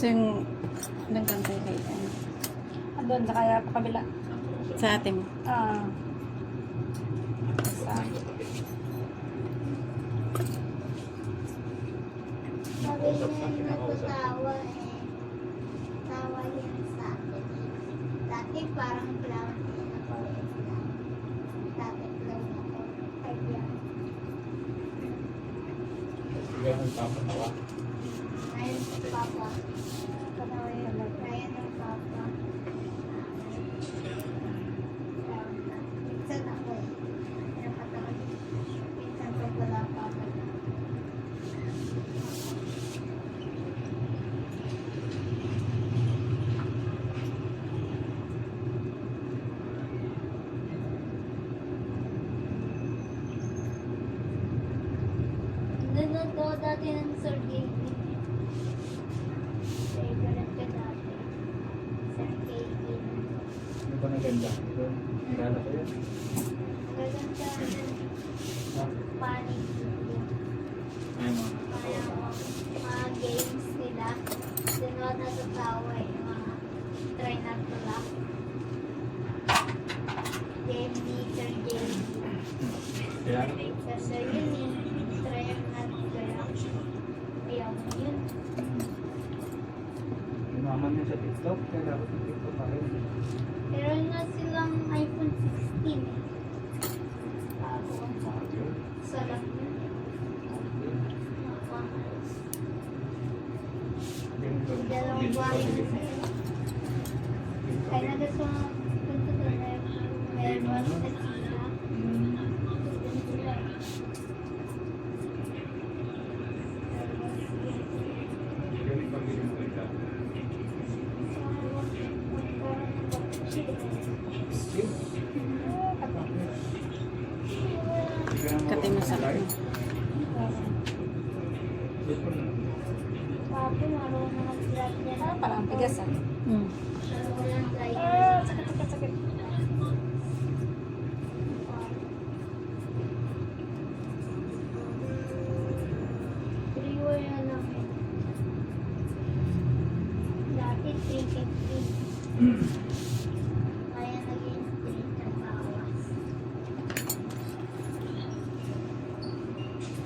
So yung ilang kantay kay ano? Andun sa kaya pa kabila. Sa atin. Ah. Sa Sabi niya natutawa eh. Tawa yan sa akin eh. Dati parang clown din ako eh. Dati clown ako. Papa. Panawa yun. Kaya ng Papa. Clown na. Minsan ako eh. Pinapatawa. Minsan pag wala Papa. Nanood ako dati ng Sir Gavin. Favorite ko dati. Sir Gavin. Ano ba naganda? Ito, naganda ko yan. Maganda panic video. Ay, mga Parang mga games nila. Doon ako natatawa eh. Umaman niya sa TikTok. Kaya dapat yung TikTok pa rin. Meron na silang iPhone 16 eh. Bago. Sarap yun. Ganito. Dalawang buwan. Kaya na gusto mo punta doon na meron sa China. Hmm. Doon sila. Ganito pa rin yung kwenta. Kati masakit. Dito na. Papo, marunong mag-vlog yan. Ah, parang bigas ah. Hmm. Ah, sakit, sakit, sakit. Three-way na lang eh. Dati 350. Kaya naging 3 na bawas. Dati na na ako nagbatil. Oo, okay.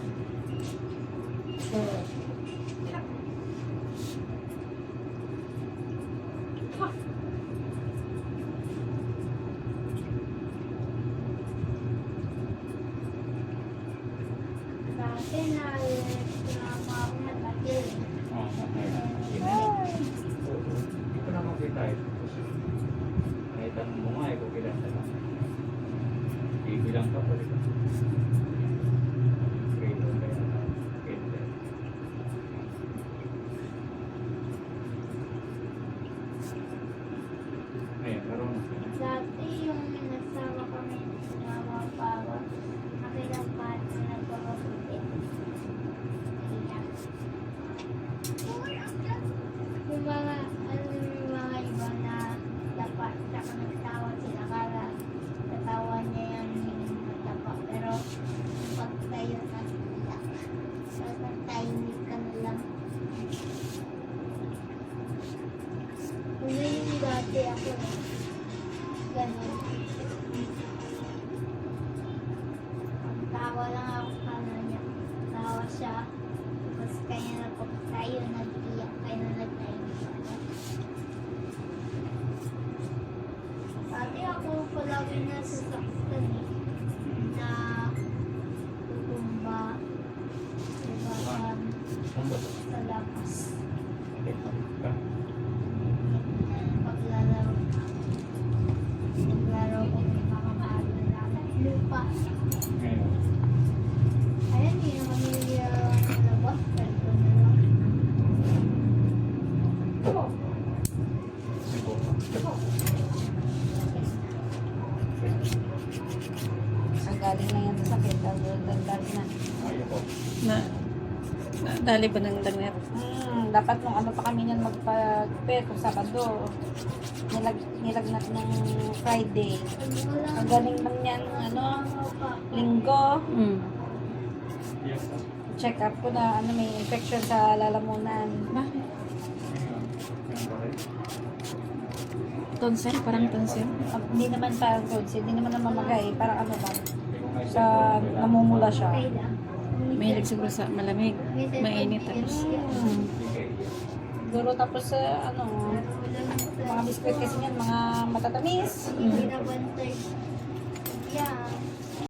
Ginani. Oo. Hindi ko na makita eh. Kasi, nakita mo nga eh kung kailan na lang. Bibilang ka pa rin. Grade one ba yan? Grade one. Ayan, meron na. Dati yung nagsama kami sa mga bawa, nakilang pa na nagpapapit. Iyak. Yung mga, ano yung mga iba na dapat, saka nagtawa sila, kala natawa niya yan yung natapa. Pero, pag tayo na iyak, kaya tahimik ka na lang. Kung yun yung dati ako eh. Ganun. Tawa lang ako ano niya. Tawa siya. Tapos kaya na po tayo nag-iyak. Kaya na nag-tayo siya. Dati ako palagi na sa saktan eh. Na tutumba. Diba? Um, sa labas. Okay, ka. Paglalaro. Paglaro ko may mga maalo na lupa. Ngayon. Ayan, hindi na kami uh, labas. Pero na lang. Siguro. Galing na yan sa sakit. Galing na. Na, na dali ba ng lagnat? Hmm, dapat nung ano pa kami niyan magpagpet kung Sabado. Nilag, nilagnat ng Friday. Ang galing man yan, ano, linggo. Mm. Check up ko na ano may infection sa lalamunan. Bakit? Tonsil? Parang tonsil? Ah, Hindi naman parang tonsil, hindi naman namamagay, parang ano ba, sa namumula siya. Mahilig siguro sa malamig. Mainit tapos. Hmm. Siguro tapos sa ano, mga biskwit kasi yan, mga matatamis. Bantay. Yeah.